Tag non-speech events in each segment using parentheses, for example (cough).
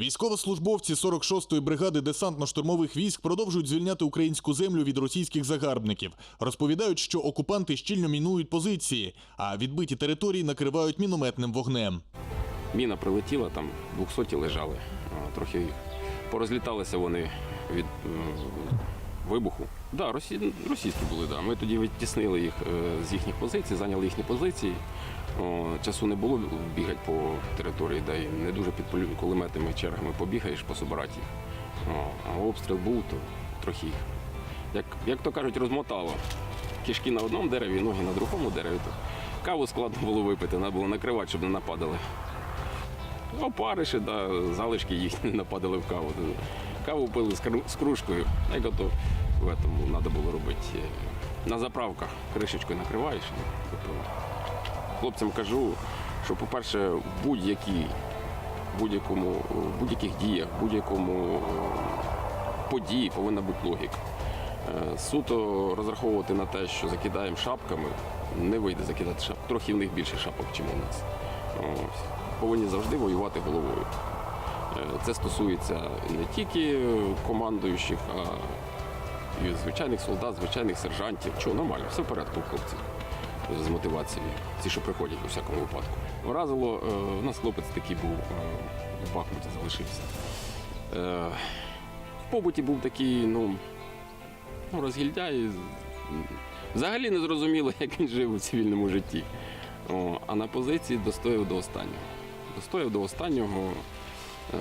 Військовослужбовці 46-ї бригади десантно-штурмових військ продовжують звільняти українську землю від російських загарбників. Розповідають, що окупанти щільно мінують позиції, а відбиті території накривають мінометним вогнем. Міна прилетіла, там 200 лежали. Трохи порозліталися вони від м, вибуху. Да, росі... російські були, да. Ми тоді відтіснили їх е, з їхніх позицій, зайняли їхні позиції. О, часу не було бігати по території, да, і не дуже під кулеметними чергами побігаєш, пособирати їх. О, а обстріл був, то трохи їх. Як, як то кажуть, розмотало. Кишки на одному дереві, ноги на другому дереві. То каву складно було випити, треба було накривати, щоб не нападали. Опариші, да, залишки їхні (laughs) нападали в каву. Каву пили з кружкою, як ото в этому треба було робити. На заправках кришечкою накриваєш і випиваєш. Хлопцям кажу, що, по-перше, в будь-якій, будь-якому, в будь-яких діях, в будь-якому е, події повинна бути логіка. Е, Суто розраховувати на те, що закидаємо шапками, не вийде закидати шапки. Трохи в них більше шапок, ніж у нас. Повинні завжди воювати головою. Е, Це стосується не тільки командуючих, а і звичайних солдат, звичайних сержантів. Чого нормально, все в порядку, хлопці з мотивацією. Ці, що приходять у всякому випадку. Вразило, е, у нас хлопець такий був е, в Бахмуті залишився. В побуті був такий, ну, ну розгільдяй. Взагалі не зрозуміло, (laughs) як він жив у цивільному житті. О, а на позиції достояв до останнього. Достояв до останнього. Е,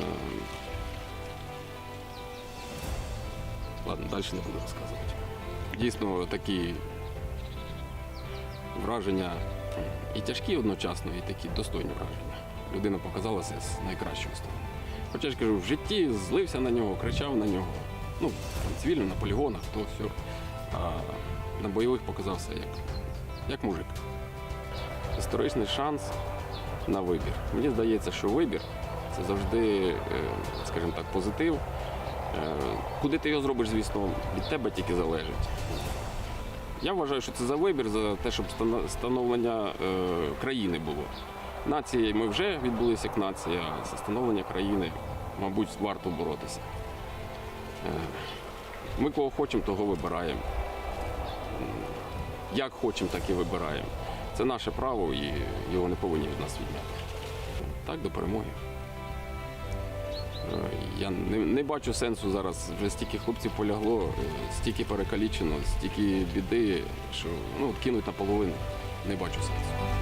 ладно, далі не буду розказувати. Дійсно, такі враження і тяжкі одночасно, і такі достойні враження. Людина показалася з найкращої сторони. Хоча ж кажу, в житті злився на нього, кричав на нього. Ну, цивільно, на полігонах, то все. А на бойових показався як, як мужик. Історичний шанс на вибір. Мені здається, що вибір це завжди, е, скажімо так, позитив. Е, Куди ти його зробиш, звісно, від тебе тільки залежить. Я вважаю, що це за вибір, за те, щоб становлення е, країни було. Нації ми вже відбулися як нація, а за становлення країни, мабуть, варто боротися. Ми кого хочемо, того вибираємо. Як хочемо, так і вибираємо. Це наше право і його не повинні від нас відняти. Так, до перемоги. Я не, не бачу сенсу зараз. Вже стільки хлопців полягло, е, стільки перекалічено, стільки біди, що ну, кинуть наполовину. Не бачу сенсу.